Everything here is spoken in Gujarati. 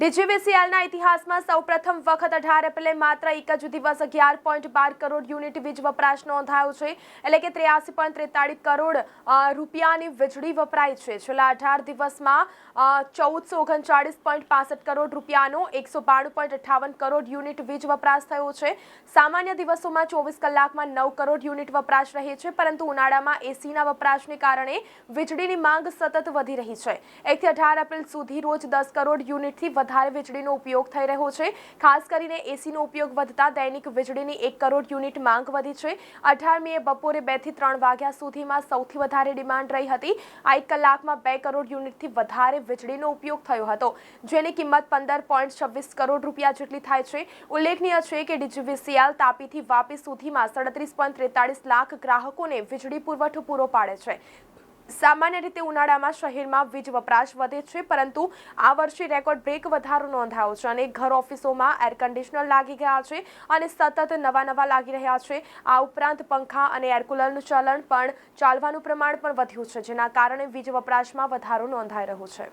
ડીજીવીસીએલના ઇતિહાસમાં સૌપ્રથમ વખત અઢાર એપ્રિલે માત્ર એક જ દિવસ અગિયાર પોઈન્ટ બાર કરોડ યુનિટ વીજ વપરાશ નોંધાયો છે. એટલે કે ત્રેયાસી પોઈન્ટ ત્રેતાળીસ કરોડ રૂપિયાની વીજળી વપરાય છે. છેલ્લા અઢાર દિવસમાં ચૌદસો ઓગણચાળીસ પોઈન્ટ પાસઠ કરોડ રૂપિયાનો એકસો બાણું પોઈન્ટ અઠ્ઠાવન કરોડ યુનિટ વીજ વપરાશ થયો છે. સામાન્ય દિવસોમાં ચોવીસ કલાકમાં નવ કરોડ યુનિટ વપરાશ રહે છે, પરંતુ ઉનાળામાં એસીના વપરાશને કારણે વીજળીની માંગ સતત વધી રહી છે. એકથી અઢાર એપ્રિલ સુધી રોજ દસ કરોડ યુનિટથી વધારે વીજળીનો ઉપયોગ થઈ રહ્યો છે. ખાસ કરીને એસીનો ઉપયોગ વધતા દૈનિક વીજળીની એક કરોડ યુનિટ માંગ વધી છે. અઢાર મે બપોરે બેથી ત્રણ વાગ્યા સુધીમાં સૌથી વધારે ડિમાન્ડ રહી હતી. આ એક કલાકમાં બે કરોડ યુનિટથી વધારે વીજળીનો ઉપયોગ થયો હતો. જેની કિંમત પંદર પોઈન્ટ છવ્વીસ કરોડ રૂપિયા જેટલી થાય છે. ઉલ્લેખનીય છે કે ડીજીવીસીએલ તાપીથી વાપી સુધીમાં સડત્રીસ પોઈન્ટ ત્રેતાળીસ લાખ ગ્રાહકોને વીજળી પુરવઠો પૂરો પાડે છે. સામાન્ય રીતે ઉનાળામાં શહેરમાં વીજ વપરાશ વધે છે, પરંતુ આ વર્ષે રેકોર્ડ બ્રેક વધારો નોંધાયો છે અને ઘર ઓફિસોમાં એર કન્ડિશનર લાગી ગયા છે અને સતત નવા નવા લાગી રહ્યા છે. આ ઉપરાંત પંખા અને એર કુલરનું ચલણ પણ ચાલવાનું પ્રમાણ પણ વધ્યું છે, જેના કારણે વીજ વપરાશમાં વધારો નોંધાઈ રહ્યો છે.